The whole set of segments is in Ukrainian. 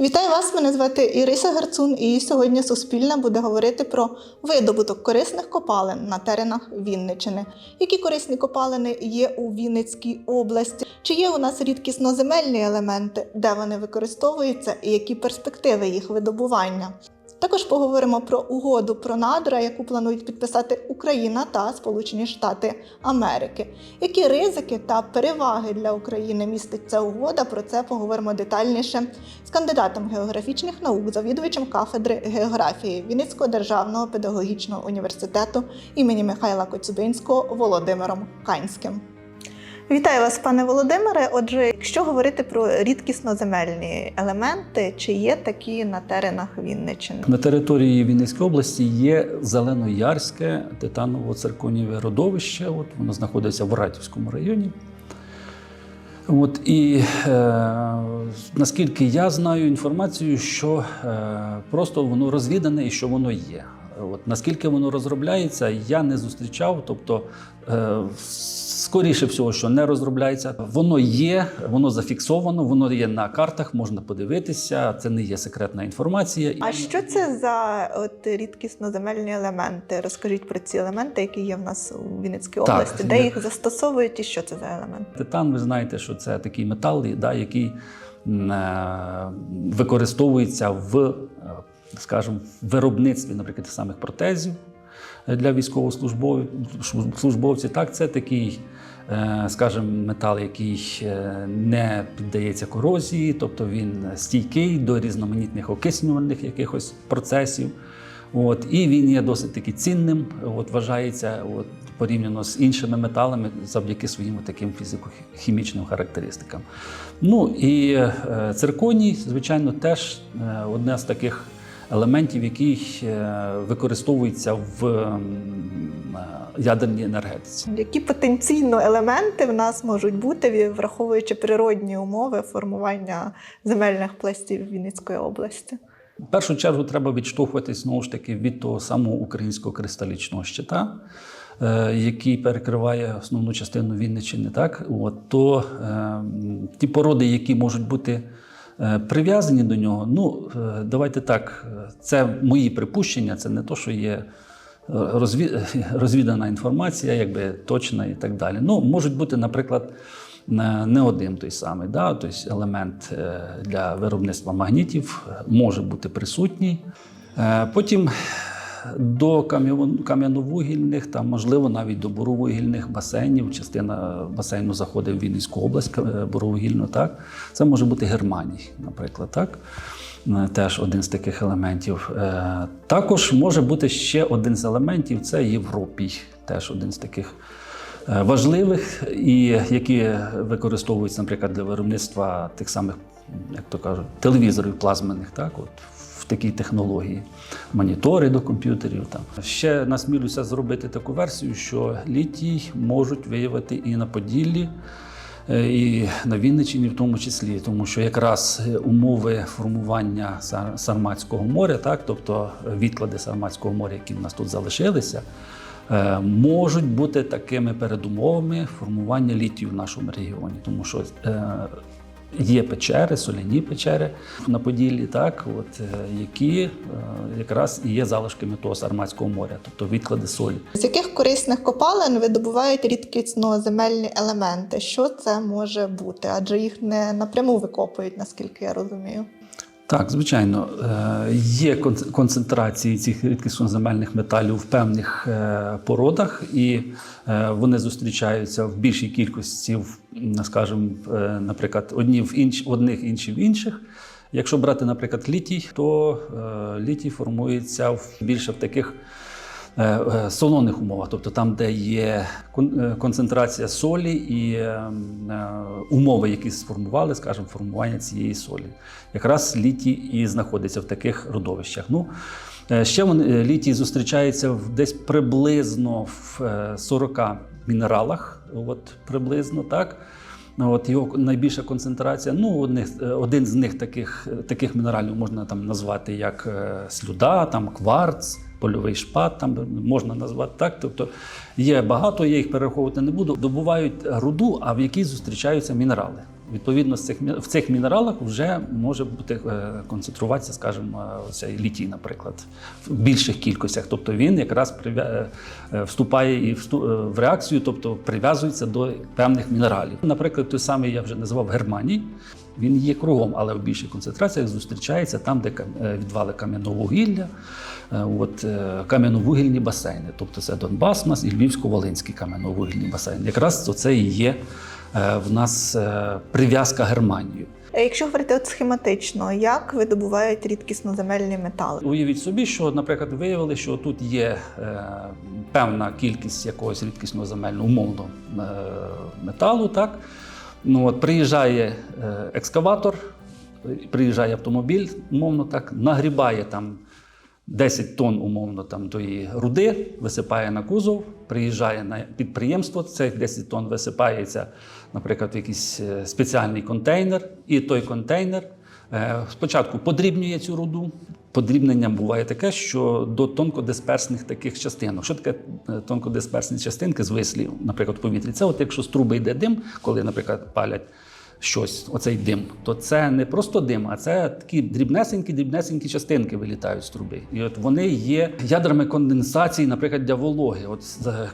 Вітаю вас! Мене звати Іриса Гарцун, і сьогодні Суспільне буде говорити про видобуток корисних копалин на теренах Вінничини. Які корисні копалини є у Вінницькій області? Чи є у нас рідкісноземельні елементи, де вони використовуються, і які перспективи їх видобування? Також поговоримо про угоду про надра, яку планують підписати Україна та Сполучені Штати Америки. Які ризики та переваги для України містить ця угода? Про це поговоримо детальніше з кандидатом географічних наук, завідувачем кафедри географії Вінницького державного педагогічного університету імені Михайла Коцюбинського Володимиром Канським. Вітаю вас, пане Володимире. Отже, якщо говорити про рідкісноземельні елементи, чи є такі на теренах Вінниччини? На території Вінницької області є Зеленоярське титаново-цирконіве родовище. От воно знаходиться в Ратівському районі. От, і е, наскільки я знаю інформацію, що е, просто воно розвідане і що воно є. От, наскільки воно розробляється, я не зустрічав. Тобто, е, скоріше всього, що не розробляється. Воно є, воно зафіксовано, воно є на картах, можна подивитися. Це не є секретна інформація. А що це за от рідкісноземельні елементи? Розкажіть про ці елементи, які є в нас у Вінницькій Так, області, де є. їх застосовують і що це за елемент? Титан, ви знаєте, що це такий метал, да, який е, використовується в, е, скажімо, виробництві, наприклад, самих протезів для військовослужбовців. Так, це такий, е, скажімо, метал, який е, не піддається корозії, тобто він стійкий до різноманітних окиснювальних якихось процесів. От, і він є досить таки цінним, от, вважається от, порівняно з іншими металами завдяки своїм таким фізико-хімічним характеристикам. Ну і е, цирконій, звичайно, теж е, одне з таких елементів, який е, використовується в е, ядерній енергетиці. Які потенційно елементи в нас можуть бути, враховуючи природні умови формування земельних пластів Вінницької області? В першу чергу треба відштовхуватись знову ж таки від того самого українського кристалічного щита, е, який перекриває основну частину Вінниччини. Так? От, то е, ті породи, які можуть бути прив'язані до нього, ну е, давайте так, е, це мої припущення, це не то, що є. е, розвідана інформація, якби точна і так далі. Ну, можуть бути, наприклад, не один той самий. Да? Тобто елемент е, для виробництва магнітів е, може бути присутній. Е, Потім до кам'яновугільних та, можливо, навіть до буровугільних басейнів. Частина басейну заходить в Вінницьку область е, буровугільну. Так? Це може бути Германій, наприклад. Так? Е, Теж один з таких елементів. Е, Також може бути ще один з елементів це Європій, теж один з таких важливих, і які використовуються, наприклад, для виробництва тих самих, як то кажуть, телевізорів плазмених, так, от такій технології, монітори до комп'ютерів. Там. Ще насмілюся зробити таку версію, що літій можуть виявити і на Поділлі. Е, І на Вінниччині в тому числі, тому що якраз е, умови формування Сарматського моря, так, тобто е, відклади Сарматського моря, які в нас тут залишилися, можуть бути такими передумовами формування літію в нашому регіоні, тому що є печери, соляні печери на Поділлі, так, от, е, які е, якраз і є залишками того Сарматського моря, тобто відклади солі. З яких корисних копалин видобувають рідкісноземельні елементи? Що це може бути? Адже їх не напряму викопують, наскільки я розумію. Так, звичайно, Е, є кон- концентрації цих рідкісноземельних металів в певних е, породах, і е, вони зустрічаються в більшій кількості, скажімо, наприклад, одні в інш, одних, інші в інших. Якщо брати, наприклад, літій, то літій формується більше в таких солоних умовах, тобто там, де є е, концентрація солі і е, е, умови, які сформували, скажімо, формування цієї солі. Якраз літій і знаходиться в таких родовищах. Ну, е, ще вони, е, літій зустрічається в десь приблизно в е, 40 мінералах, от приблизно так. От його найбільша концентрація. Ну, одних, е, один з них таких, таких мінералів можна там назвати як е, слюда, там кварц, польовий шпат, там можна назвати так. Тобто є багато, я їх перераховувати не буду. Добувають руду, а в якій зустрічаються мінерали. Відповідно, в цих мінералах вже може бути е, концентруватися, скажімо, е, цей літій, наприклад, в більших кількостях. Тобто він якраз е, вступає і е, в реакцію, тобто прив'язується до певних мінералів. Наприклад, той самий я вже називав германій. Він є кругом, але в більших концентраціях зустрічається там, де е, відвали кам'яного вугілля, е, от, е, кам'яновугільні басейни. Тобто це Донбас у нас і Львівсько-Волинський кам'яновугільний басейн. Якраз це і є е, в нас е, прив'язка Германії. Е, Якщо говорити от схематично, як видобувають рідкісноземельні метали? Уявіть собі, що, наприклад, виявили, що тут є е, певна кількість якогось рідкісного земельного умовно е, металу. Так? Ну, от, приїжджає е, екскаватор, приїжджає автомобіль, умовно так, нагрібає там 10 тонн умовно там тої руди, висипає на кузов, приїжджає на підприємство, цих 10 тонн висипається, наприклад, в якийсь е, спеціальний контейнер, і той контейнер е, спочатку подрібнює цю руду. Подрібнення буває таке, що до тонкодисперсних таких частинок. Що таке е, тонкодисперсні частинки з вислів, наприклад, в повітрі? Це от якщо з труби йде дим, коли, наприклад, палять щось, оцей дим, то це не просто дим, а це такі дрібнесенькі, дрібнесенькі частинки вилітають з труби. І от вони є ядрами конденсації, наприклад, для вологи. От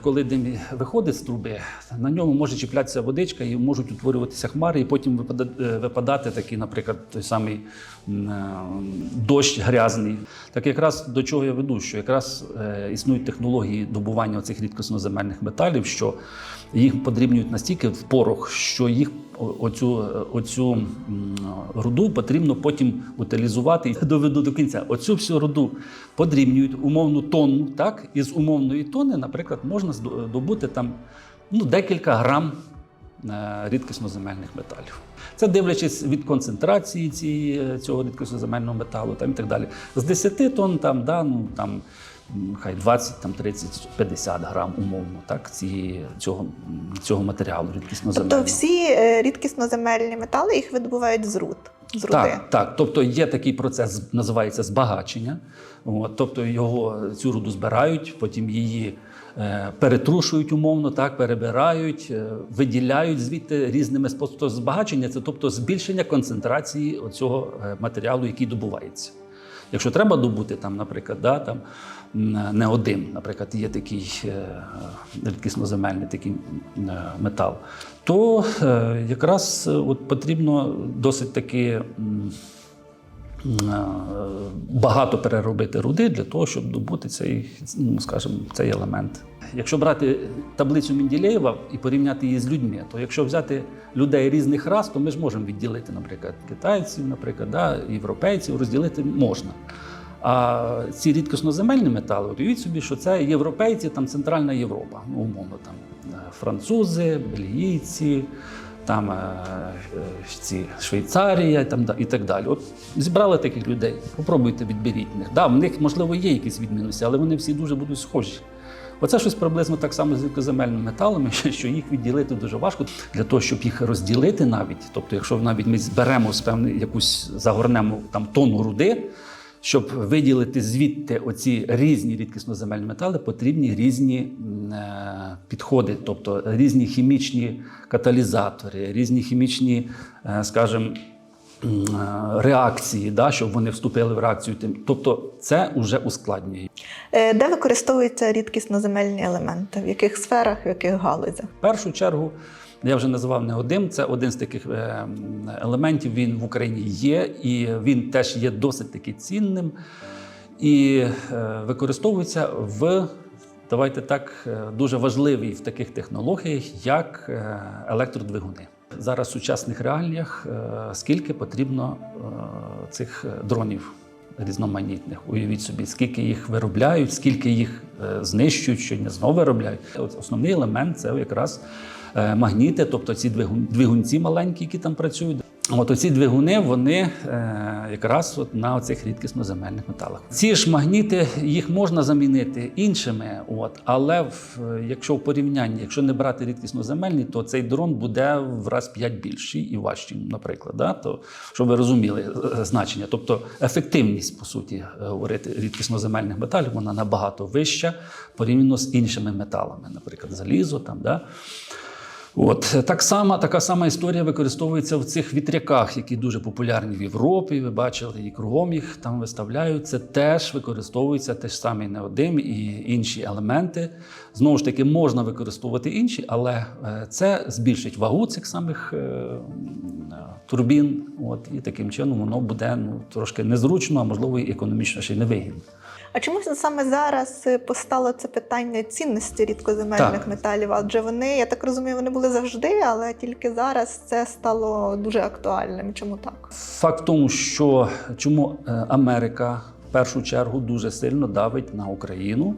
коли дим виходить з труби, на ньому може чіплятися водичка і можуть утворюватися хмари, і потім е, випадати такий, наприклад, той самий е, дощ грязний. Так якраз до чого я веду, що якраз е, існують технології добування цих рідкосноземельних металів, що їх подрібнюють настільки в порох, що їх оцю, е, оцю руду потрібно потім утилізувати. І Доведу до кінця. Оцю всю руду подрібнюють умовну тонну, так? І з умовної тонни, наприклад, можна здо- добути там ну, декілька грам е, рідкісноземельних металів. Це дивлячись від концентрації цієї, цього рідкісноземельного металу там, і так далі. З 10 тонн там, да, ну, там, хай 20, там, 30, 50 грам умовно так, цієї, цього, цього матеріалу рідкісноземельного. Тобто всі е, рідкісноземельні метали їх видобувають з руд. З руди. Так, так. Тобто є такий процес, називається збагачення. От, тобто його цю руду збирають, потім її е, перетрушують умовно, так, перебирають, е, виділяють звідти різними способами. Тобто Збагачення це тобто збільшення концентрації цього матеріалу, який добувається. Якщо треба добути, там, наприклад, да, там, не один, наприклад, є такий е, рідкісноземельний такий е, метал, то е, якраз от потрібно досить таки багато переробити руди для того, щоб добути цей, ну, скажімо, цей елемент. Якщо брати таблицю Менділеєва і порівняти її з людьми, то якщо взяти людей різних рас, то ми ж можемо відділити, наприклад, китайців, наприклад, да, європейців розділити можна. А ці рідкісноземельні метали, уявіть собі, що це європейці, там Центральна Європа, умовно, там е, французи, бельгійці, там е, е, ці Швейцарія там, і так далі. От зібрали таких людей, попробуйте відберіть них. Да, в них, можливо, є якісь відмінності, але вони всі дуже будуть схожі. Оце щось приблизно так само з рідкоземельними металами, що їх відділити дуже важко. Для того, щоб їх розділити навіть, тобто, якщо навіть ми зберемо з певної якусь загорнемо там тонну руди, щоб виділити звідти оці різні рідкісноземельні метали, потрібні різні е, підходи, тобто різні хімічні каталізатори, різні хімічні, е, скажімо, е, реакції, да, щоб вони вступили в реакцію. Тобто це вже ускладнює. Де використовуються рідкісноземельні елементи? В яких сферах, в яких галузях? В першу чергу, я вже називав не один, це один з таких е, елементів. Він в Україні є, і він теж є досить таки цінним і е, використовується в. Давайте так, е, дуже важливий в таких технологіях, як електродвигуни. Зараз в сучасних реаліях скільки потрібно цих дронів різноманітних. Уявіть собі, скільки їх виробляють, скільки їх знищують, щодня знову виробляють. От основний елемент це якраз магніти, тобто ці двигунці маленькі, які там працюють. От оці двигуни, вони е, якраз от на оцих рідкісноземельних металах. Ці ж магніти їх можна замінити іншими, от, але в, якщо в порівнянні, якщо не брати рідкісноземельні, то цей дрон буде в раз 5 більший і важчий, наприклад. Да? То, щоб ви розуміли е, значення. Тобто ефективність, по суті, е, говорити рідкісноземельних металів, вона набагато вища порівняно з іншими металами, наприклад, залізо там. Да? От так само, така сама історія використовується в цих вітряках, які дуже популярні в Європі. Ви бачили, і кругом їх там виставляють. Це теж використовується теж самий неодим і інші елементи. Знову ж таки, можна використовувати інші, але е, це збільшить вагу цих самих е, турбін. От і таким чином воно буде ну трошки незручно, а можливо і економічно ще й невигідно. А чому саме зараз е, постало це питання цінності рідкоземельних Так. металів? Адже вони, я так розумію, вони були завжди, але тільки зараз це стало дуже актуальним. Чому так? Факт в тому, що чому е, Америка в першу чергу дуже сильно давить на Україну.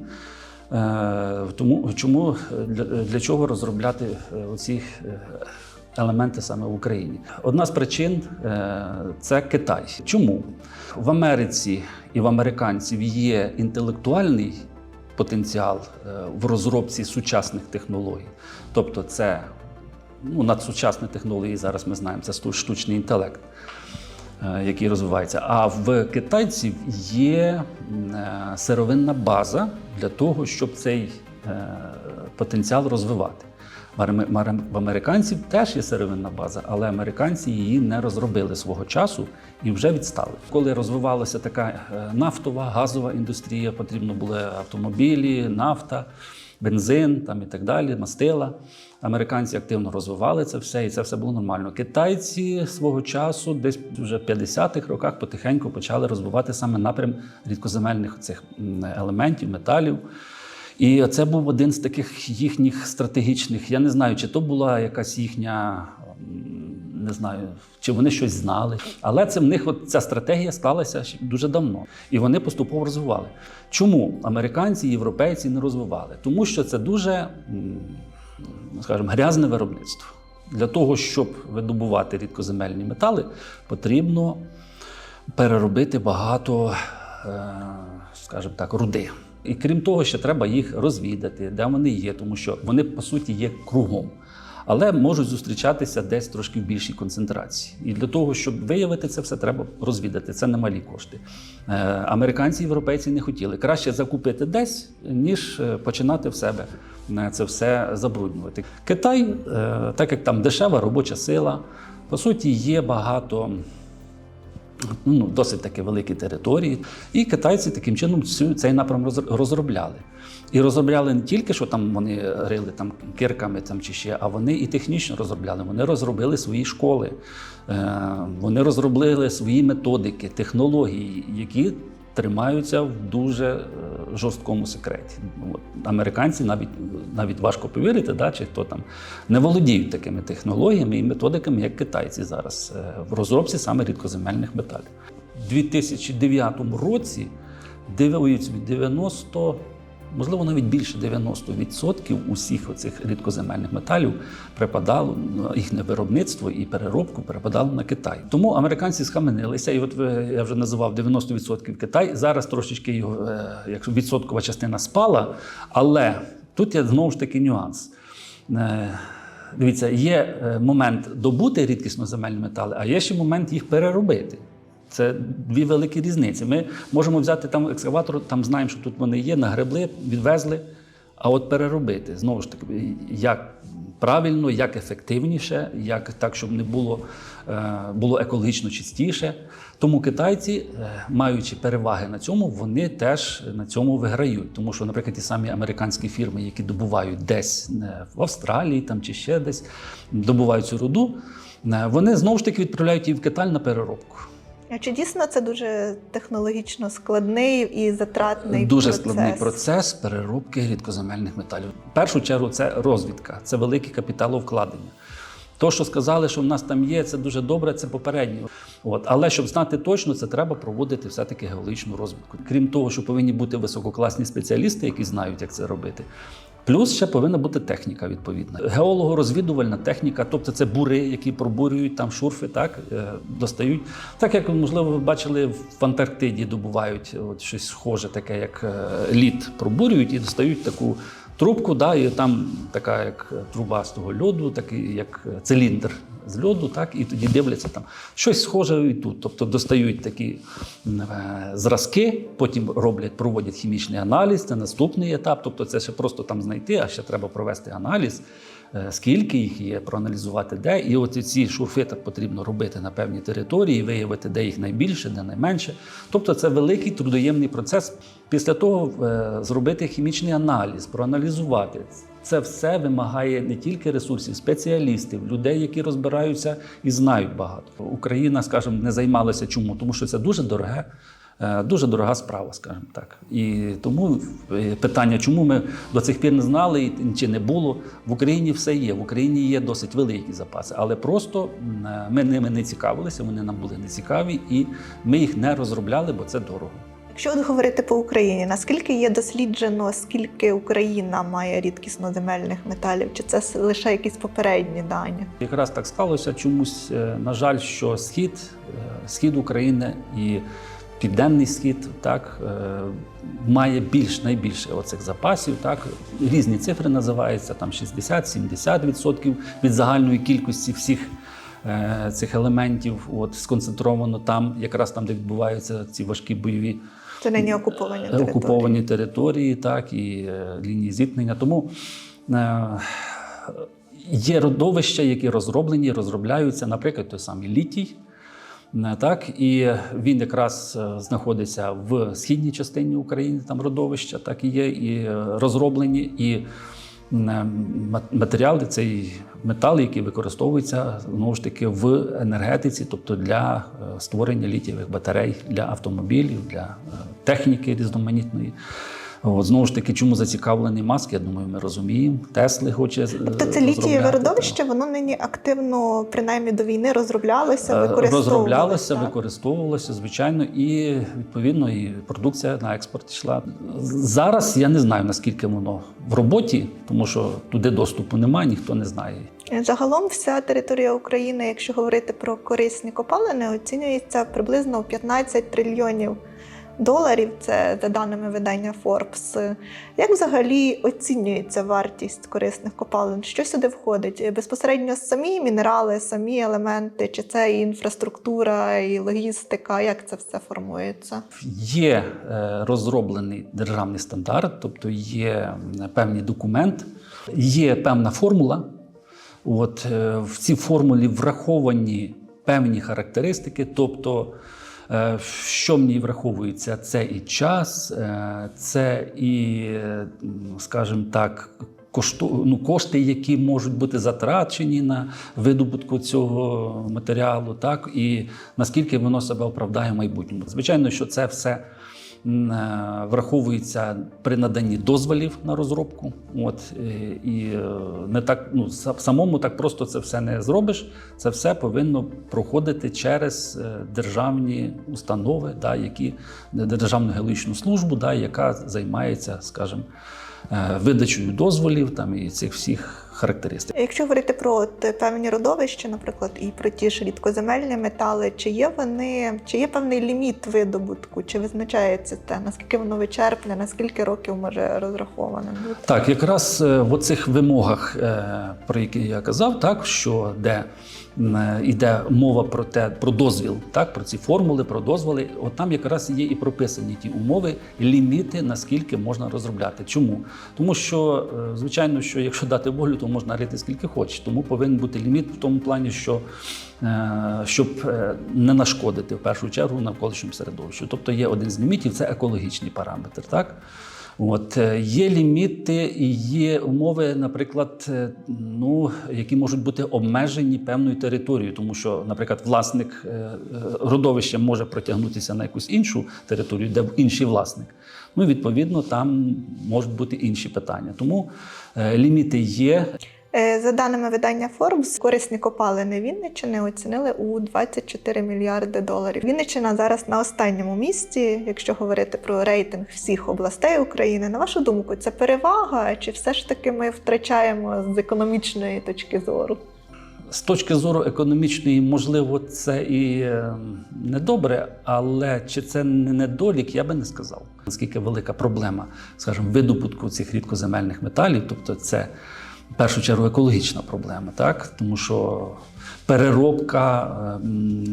Е, Тому чому для, для чого розробляти оці елементи саме в Україні? Одна з причин е, це Китай. Чому в Америці і в американців є інтелектуальний потенціал е, в розробці сучасних технологій, тобто це ну, надсучасні технології зараз ми знаємо, це штучний інтелект, е, який розвивається. А в китайців є сировинна база для того, щоб цей потенціал розвивати. В американців теж є сировинна база, але американці її не розробили свого часу і вже відстали. Коли розвивалася така е, нафтова, газова індустрія, потрібно були автомобілі, нафта, бензин там і так далі, мастила. Американці активно розвивали це все, і це все було нормально. Китайці свого часу, десь вже в 50-х роках, потихеньку почали розвивати саме напрям рідкоземельних цих елементів, металів. І це був один з таких їхніх стратегічних. Я не знаю, чи то була якась їхня, не знаю, чи вони щось знали. Але це в них от ця стратегія склалася дуже давно. І вони поступово розвивали. Чому американці, і європейці не розвивали? Тому що це дуже, скажімо, грязне виробництво. Для того, щоб видобувати рідкоземельні метали, потрібно переробити багато, е, скажімо так, руди. І крім того, ще треба їх розвідати, де вони є, тому що вони по суті є кругом. Але можуть зустрічатися десь трошки в більшій концентрації. І для того, щоб виявити це все, треба розвідати. Це немалі кошти. Е, американці і європейці не хотіли. Краще закупити десь, ніж е, починати в себе е, це все забруднювати. Китай, так як там дешева робоча сила, по суті, є багато ну, досить таки великі території. І китайці таким чином цю, цей напрям роз- розробляли. І розробляли не тільки, що там вони рили там кирками там, чи ще, а вони і технічно розробляли. Вони розробили свої школи, е, вони розробили свої методики, технології, які тримаються в дуже е, жорсткому секреті. От, американці навіть, навіть важко повірити, да, чи хто там не володіють такими технологіями і методиками, як китайці зараз е, в розробці саме рідкоземельних металів. У 2009 році від 90, можливо, навіть більше 90% усіх оцих рідкоземельних металів припадало їхнє виробництво і переробку припадало на Китай. Тому американці схаменилися, і от я вже називав 90% Китай. Зараз трошечки його е, як відсоткова частина спала, але тут є знову ж таки нюанс. Е, Дивіться, є е, момент добути рідкісно земельні метали, а є ще момент їх переробити. Це дві великі різниці. Ми можемо взяти там екскаватор, там знаємо, що тут вони є, нагребли, відвезли. А от переробити знову ж таки, як правильно, як ефективніше, як так, щоб не було, е, було екологічно чистіше. Тому китайці, е, маючи переваги на цьому, вони теж на цьому виграють. Тому що, наприклад, ті самі американські фірми, які добувають десь е, в Австралії там, чи ще десь, добувають цю руду, вони знову ж таки відправляють її в Китай на переробку. А чи дійсно це дуже технологічно складний і затратний Дуже процес? складний процес переробки рідкоземельних металів. В першу чергу це розвідка, це велике капіталовкладення. То, що сказали, що в нас там є, це дуже добре, це попереднє. От. Але щоб знати точно, це треба проводити все-таки геологічну розвідку. Крім того, що повинні бути висококласні спеціалісти, які знають, як це робити. Плюс ще повинна бути техніка відповідна. Геолого-розвідувальна техніка, тобто це бури, які пробурюють там шурфи, так е, достають. Так як можливо ви бачили в Антарктиді добувають от щось схоже, таке як е, лід, пробурюють і достають таку трубку, да, і там така як труба з того льоду, такий як циліндр з льоду, так, і тоді дивляться там щось схоже і тут. Тобто достають такі е, зразки, потім роблять, проводять хімічний аналіз, це наступний етап. Тобто це ще просто там знайти, а ще треба провести аналіз. Е, скільки їх є, проаналізувати де. І от ці шурфи так потрібно робити на певній території, виявити, де їх найбільше, де найменше. Тобто це великий трудоємний процес. Після того е, зробити хімічний аналіз, проаналізувати. Це все вимагає не тільки ресурсів, спеціалістів, людей, які розбираються і знають багато. Україна, скажімо, не займалася чому, тому що це дуже дороге. Е, Дуже дорога справа, скажімо так. І тому е, питання, чому ми до цих пір не знали чи не було. В Україні все є. В Україні є досить великі запаси, але просто е, ми ними не цікавилися, вони нам були не цікаві, і ми їх не розробляли, бо це дорого. Якщо от говорити по Україні, наскільки є досліджено, скільки Україна має рідкісноземельних металів, чи це лише якісь попередні дані? Якраз так сталося чомусь, на жаль, що схід, схід України і південний схід так е, має більш найбільше оцих запасів. Так різні цифри називаються там 60-70% від загальної кількості всіх. е, Цих елементів от сконцентровано там, якраз там, де відбуваються ці важкі бойові Це нині окуповані території. окуповані території, так і е, лінії зіткнення. Тому е, є родовища, які розроблені, розробляються, наприклад, той самий літій. Е, Так, і він якраз е, знаходиться в східній частині України, там родовища, так і є, і е, розроблені, і матеріали, цей метал, який використовується знову ж таки в енергетиці, тобто для створення літієвих батарей для автомобілів, для техніки різноманітної. От, знову ж таки, чому зацікавлений маск, я думаю, ми розуміємо. Тесли хоче. е, Тобто це літієве розробляти, родовище, воно нині активно, принаймні до війни, розроблялося, Е, використовувалося. Розроблялося, так? використовувалося, звичайно, і відповідно і продукція на експорт йшла. Зараз я не знаю наскільки воно в роботі, тому що туди доступу немає, ніхто не знає. Загалом вся територія України, якщо говорити про корисні копалини, оцінюється приблизно в 15 трильйонів доларів. Це за даними видання Forbes. Як взагалі оцінюється вартість корисних копалин? Що сюди входить? Безпосередньо самі мінерали, самі елементи, чи це і інфраструктура, і логістика? Як це все формується? Є е, розроблений державний стандарт, тобто є м, певний документ, є певна формула. От е, в цій формулі враховані певні характеристики, тобто. Е, Що в ній враховується? Це і час, е, це і, е, скажімо так, кошту, ну, кошти, які можуть бути затрачені на видобутку цього матеріалу, так і наскільки воно себе оправдає в майбутньому. Звичайно, що це все враховується при наданні дозволів на розробку. От е, і е, не так ну самому так просто це все не зробиш. Це все повинно проходити через е, державні установи, да, які державну геологічну службу, да, яка займається, скажімо, е, видачею дозволів там і цих всіх характеристик. Якщо говорити про от певні родовища, наприклад, і про ті ж рідкоземельні метали, чи є вони, чи є певний ліміт видобутку, чи визначається те, наскільки воно вичерпне, на скільки років може розраховане бути? Так, якраз е, в оцих вимогах, е, про які я казав, так що де йде мова про те, про дозвіл, так про ці формули, про дозволи. От там якраз є і прописані ті умови, ліміти, наскільки можна розробляти. Чому? Тому що, е, звичайно, що якщо дати волю, то можна рити скільки хочеш. Тому повинен бути ліміт в тому плані, що е, щоб е, не нашкодити в першу чергу навколишньому середовищу. Тобто є один з лімітів це екологічний параметр. Так? От е, є ліміти і є умови, наприклад, е, ну які можуть бути обмежені певною територією, тому що, наприклад, власник е, родовища може протягнутися на якусь іншу територію, де інший власник. Ну, відповідно, там можуть бути інші питання. Тому ліміти є. Е, За даними видання Forbes, корисні копалини Вінниччини оцінили у 24 мільярди доларів. Вінниччина зараз на останньому місці, якщо говорити про рейтинг всіх областей України. На вашу думку, це перевага, чи все ж таки ми втрачаємо з економічної точки зору? З точки зору економічної, можливо, це і е, недобре, але чи це не недолік, я би не сказав. Наскільки велика проблема, скажімо, видобутку цих рідкоземельних металів, тобто це в першу чергу екологічна проблема, так? тому що переробка е,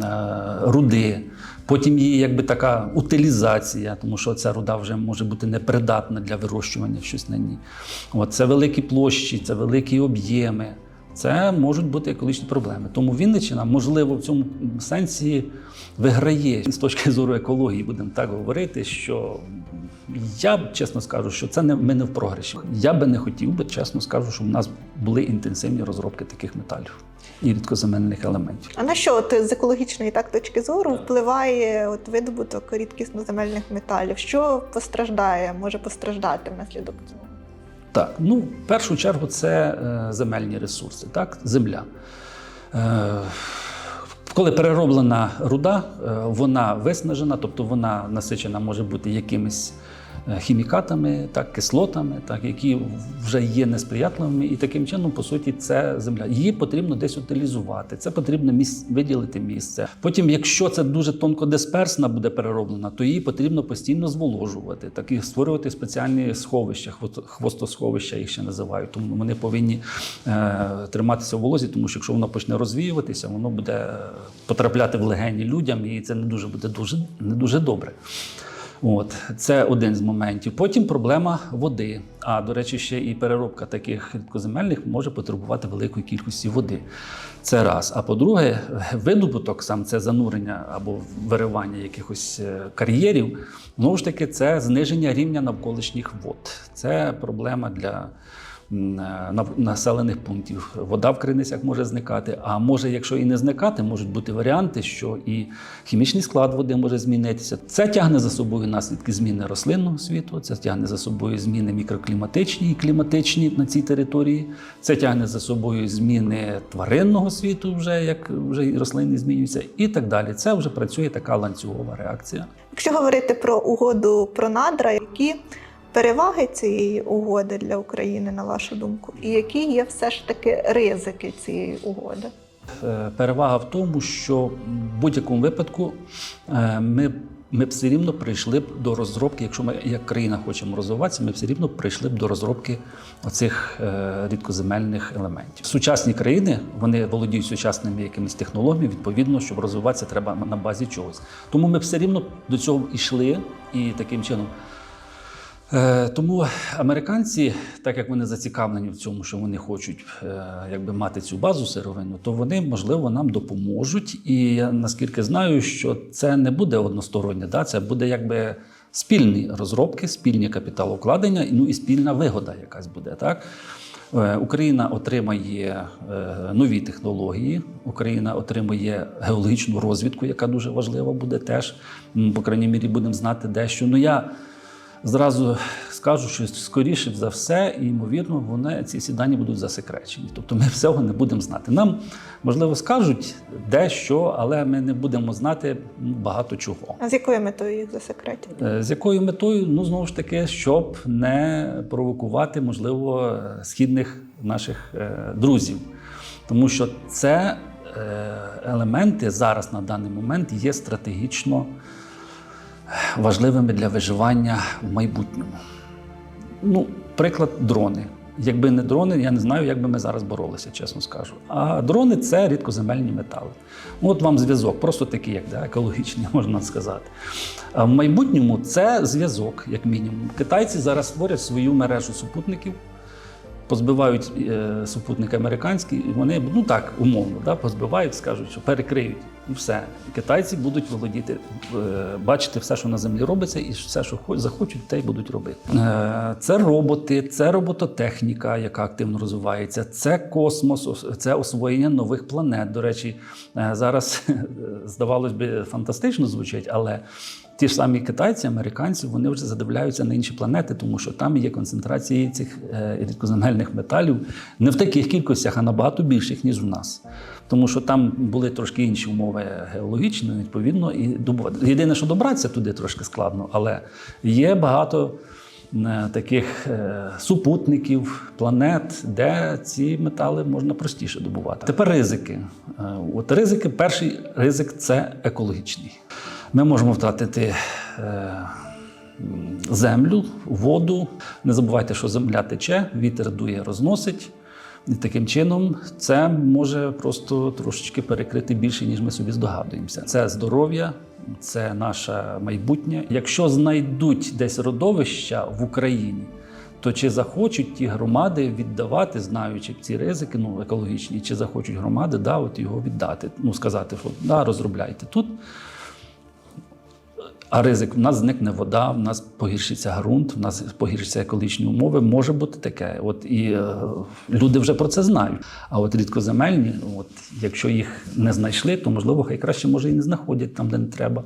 е, руди, Потім її якби така утилізація, тому що ця руда вже може бути непридатна для вирощування щось на ній. От, це великі площі, це великі об'єми. Це можуть бути екологічні проблеми. Тому Вінниччина, можливо, в цьому сенсі виграє з точки зору екології, будемо так говорити, що я чесно скажу, що це не ми не в програші. Я би не хотів би, чесно скажу, щоб у нас були інтенсивні розробки таких металів і рідкоземельних елементів. А на що от, з екологічної так точки зору впливає от, видобуток рідкісноземельних металів? Що постраждає, може постраждати внаслідок цього? Так, ну в першу чергу це е, земельні ресурси, так, земля. Е, коли перероблена руда, е, вона виснажена, тобто вона насичена може бути якимись хімікатами, так, кислотами, так, які вже є несприятливими, і таким чином, по суті, це земля. Її потрібно десь утилізувати. Це потрібно міс... виділити місце. Потім, якщо це дуже тонкодисперсна буде перероблена, то її потрібно постійно зволожувати, так і створювати спеціальні сховища, хвостосховища їх ще називають. Тому вони повинні е, триматися в волозі, тому що якщо воно почне розвіюватися, воно буде е, потрапляти в легені людям, і це не дуже буде дуже не дуже добре. От це один з моментів. Потім проблема води. А до речі, ще і переробка таких рідкоземельних може потребувати великої кількості води. Це раз. А по-друге, видобуток, сам це занурення або виривання якихось е, кар'єрів, знову ж таки, це зниження рівня навколишніх вод. Це проблема для населених пунктів. Вода в криницях може зникати. А може, якщо і не зникати, можуть бути варіанти, що і хімічний склад води може змінитися. Це тягне за собою наслідки зміни рослинного світу, це тягне за собою зміни мікрокліматичні і кліматичні на цій території. Це тягне за собою зміни тваринного світу, вже як вже і рослини змінюються, і так далі. Це вже працює така ланцюгова реакція. Якщо говорити про угоду про надра, які переваги цієї угоди для України, на вашу думку, і які є все ж таки ризики цієї угоди? Е, Перевага в тому, що в будь-якому випадку е, ми, ми все рівно прийшли б до розробки, якщо ми як країна хочемо розвиватися, ми все рівно прийшли б до розробки оцих е, рідкоземельних елементів. Сучасні країни вони володіють сучасними якимись технологіями. Відповідно, щоб розвиватися, треба на базі чогось. Тому ми все рівно до цього йшли і таким чином. Е, Тому американці, так як вони зацікавлені в цьому, що вони хочуть е, якби мати цю базу сировину, то вони можливо нам допоможуть. І я наскільки знаю, що це не буде одностороннє, да? це буде якби спільні розробки, спільні капіталовкладення, ну і спільна вигода якась буде. Так? Е, Україна отримає нові технології, Україна отримує геологічну розвідку, яка дуже важлива буде теж. По крайній мірі, будемо знати дещо. Ну я Зразу скажу, що скоріше за все, і ймовірно, вони ці всі дані будуть засекречені. Тобто ми всього не будемо знати. Нам можливо скажуть дещо, але ми не будемо знати ну, багато чого. А з якою метою їх засекретять? Е, З якою метою? Ну знову ж таки, щоб не провокувати, можливо, східних наших е, друзів, тому що це е, елементи зараз на даний момент є стратегічно важливими для виживання в майбутньому. Ну, приклад дрони. Якби не дрони, я не знаю, як би ми зараз боролися, чесно скажу. А дрони це рідкоземельні метали. Ну, От вам зв'язок, просто такий, як да, екологічний, можна сказати. А в майбутньому це зв'язок, як мінімум. Китайці зараз створять свою мережу супутників, позбивають е, супутники американські, і вони ну так умовно да, позбивають, скажуть, що перекриють. І все. Китайці будуть володіти, е, бачити все, що на землі робиться, і все, що хоч- захочуть, те й будуть робити. Е, Це роботи, це робототехніка, яка активно розвивається, це космос, це освоєння нових планет. До речі, е, зараз здавалось би фантастично звучить, але Ті ж самі китайці, американці, вони вже задивляються на інші планети, тому що там є концентрації цих е, рідкоземельних металів не в таких кількостях, а набагато більших, ніж у нас. Тому що там були трошки інші умови геологічні, відповідно, і добувати. Єдине, що добратися туди трошки складно, але є багато е, таких е, супутників, планет, де ці метали можна простіше добувати. Тепер ризики. От ризики, перший ризик це екологічний. Ми можемо втратити е, землю, воду. Не забувайте, що земля тече, вітер дує, розносить. І таким чином це може просто трошечки перекрити більше, ніж ми собі здогадуємося. Це здоров'я це наше майбутнє. Якщо знайдуть десь родовища в Україні, то чи захочуть ті громади віддавати, знаючи ці ризики, ну екологічні, чи захочуть громади да, от його віддати, ну сказати, що да, розробляйте тут. А ризик, в нас зникне вода, в нас погіршиться ґрунт, в нас погіршаться екологічні умови. Може бути таке. От і е, люди вже про це знають. А от рідкоземельні, от якщо їх не знайшли, то можливо хай краще може і не знаходять там, де не треба.